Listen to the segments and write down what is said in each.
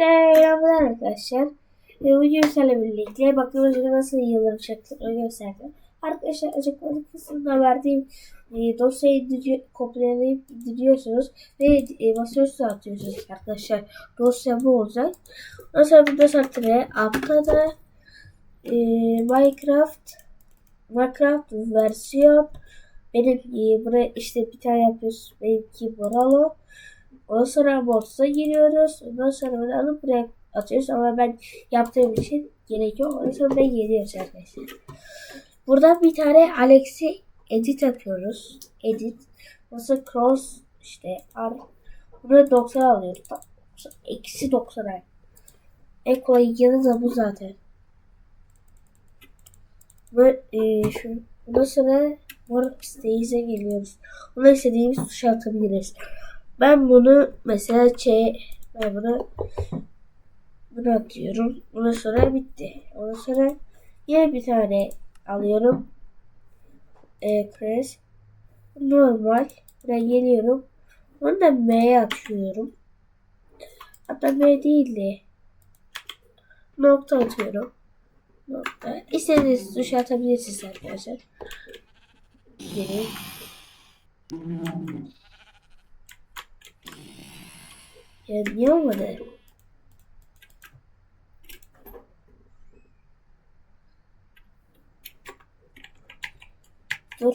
Selamlar arkadaşlar. Ee, bugün sizlerle birlikte bakıyoruz nasıl yıllanacaklarını gösterdim. Arkadaşlar açıklama kısmında verdiğim e, dosyayı kopyalayıp indiriyorsunuz ve e, masaüstü atıyorsunuz arkadaşlar. Dosya bu olacak. Ondan sonra burada satırı altta da e, Minecraft Minecraft versiyon benim e, buraya işte bir tane yapıyoruz. Benimki Boralo. Ondan sonra Mods'a giriyoruz. Ondan sonra bunu alıp buraya atıyoruz. Ama ben yaptığım için gerek yok. Ondan sonra ben geliyoruz arkadaşlar. Buradan bir tane Alex'i edit yapıyoruz. Edit. Nasıl cross işte ar Buraya 90 alıyoruz. Eksi 90 ay. En kolay yanı da bu zaten. Ve e, şu ondan sonra Workspace'e geliyoruz. Ona istediğimiz tuşa atabiliriz. Ben bunu mesela şey ben bunu bunu atıyorum. Ondan sonra bitti. Ondan sonra yine bir tane alıyorum. E, press. Normal. Buraya geliyorum. Onu da M'ye atıyorum. Hatta M değil de nokta atıyorum. Nokta. İstediğiniz tuşa atabilirsiniz arkadaşlar. Geri. Ya niye olmadı? Dur.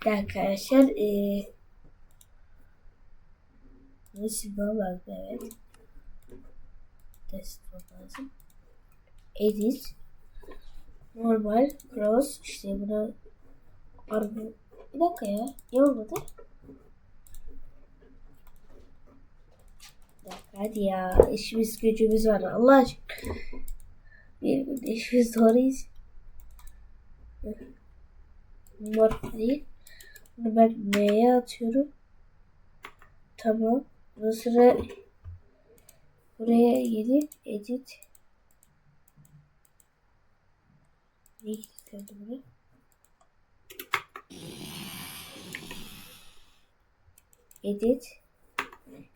Bir dakika arkadaşlar. Ee, Nasıl bak evet. Test. Edit. Normal. Cross. İşte buna arbu. Bir dakika ya. Ne olmadı? Hadi ya. İşimiz gücümüz var. Allah aşkına. Bir, bir işimiz doğruyuz. Mor değil. Bunu ben M'ye atıyorum. Tamam. Ondan sonra buraya gelip edit ne getirdi bunu? Edit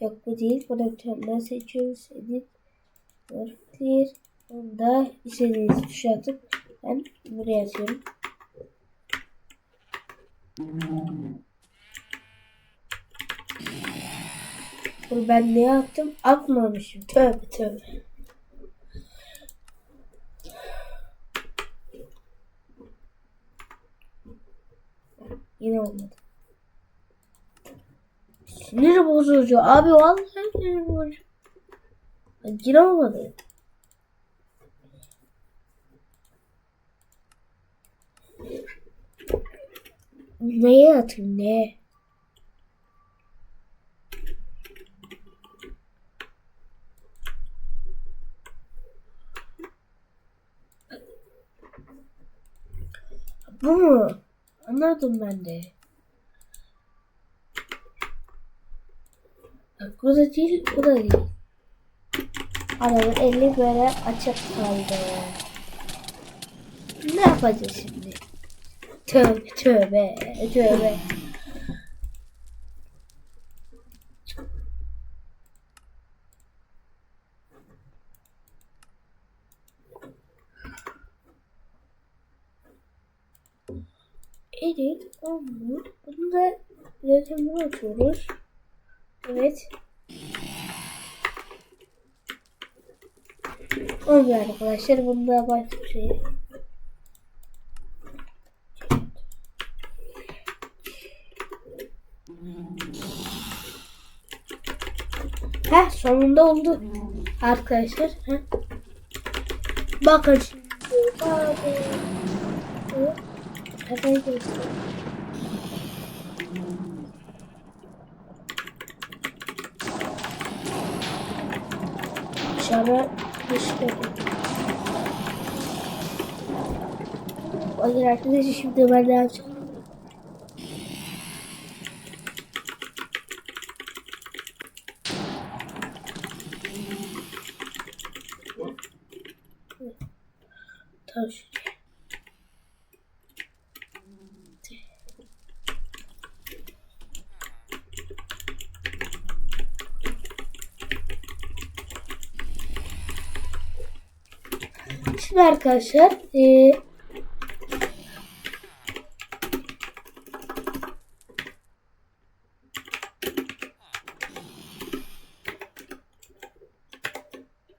yok bu değil. Burada bir tane daha seçiyoruz. Edit var. Clear. Onu da istediğiniz tuşa atıp ben buraya atıyorum. Bunu ben ne yaptım? Atmamışım. Tövbe tövbe. Yine olmadı. Sinir bozucu. Abi vallahi sinir bozucu. Yine olmadı. Neye atayım neye? Bu mu? Anladım ben de. Bak bu da değil, bu da değil. Adamın eli böyle açık kaldı. Ne yapacağız şimdi? Tövbe tövbe tövbe. Edit olmuyor. Bunu da yöntemini açıyoruz. Evet. Olmuyor arkadaşlar. Bunda başka bir şey. Heh sonunda oldu. Arkadaşlar. Heh. Bakın şimdi. Hadi. Kafayı göster. Dışarı dışarı. Bakın arkadaşlar şimdi ben ne yapacağım? Al Şimdi arkadaşlar e,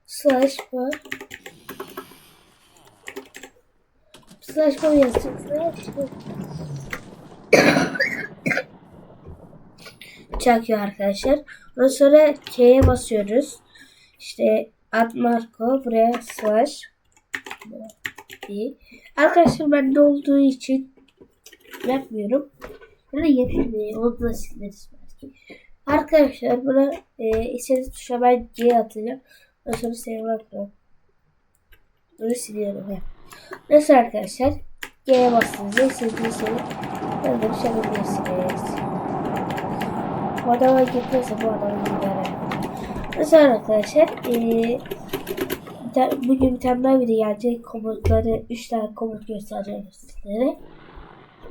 slash var. Slash var yazacağız. Slash. Çakıyor arkadaşlar. Ondan sonra K'ye basıyoruz. İşte ad marko buraya slash iyi. Arkadaşlar bende olduğu için yapmıyorum. Ya da yapayım. Onu da sileriz belki. Arkadaşlar buna e, istediğiniz tuşa ben G atacağım. Ondan sonra save yapıyorum. Bunu siliyorum. He. Nasıl arkadaşlar? G'ye bastığınızda istediğiniz şeyi böyle bir şey yapabilirsiniz. Bu adama gitmezse bu adama gider. Nasıl arkadaşlar? Ee, bir ta- bugün bir daha video gelecek. Komutları, 3 tane komut göstereceğim sizlere.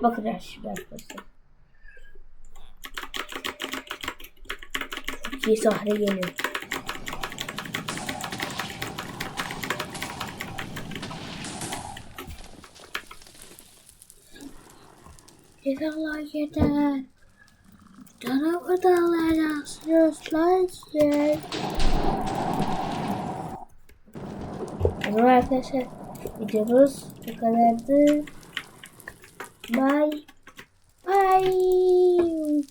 Bakın her şimdi arkadaşlar. Çok iyi sahne geliyor. Yeter lan yeter. Canımı da alacaksınız lan zaman arkadaşlar videomuz bu kadardı. Bye. Bye.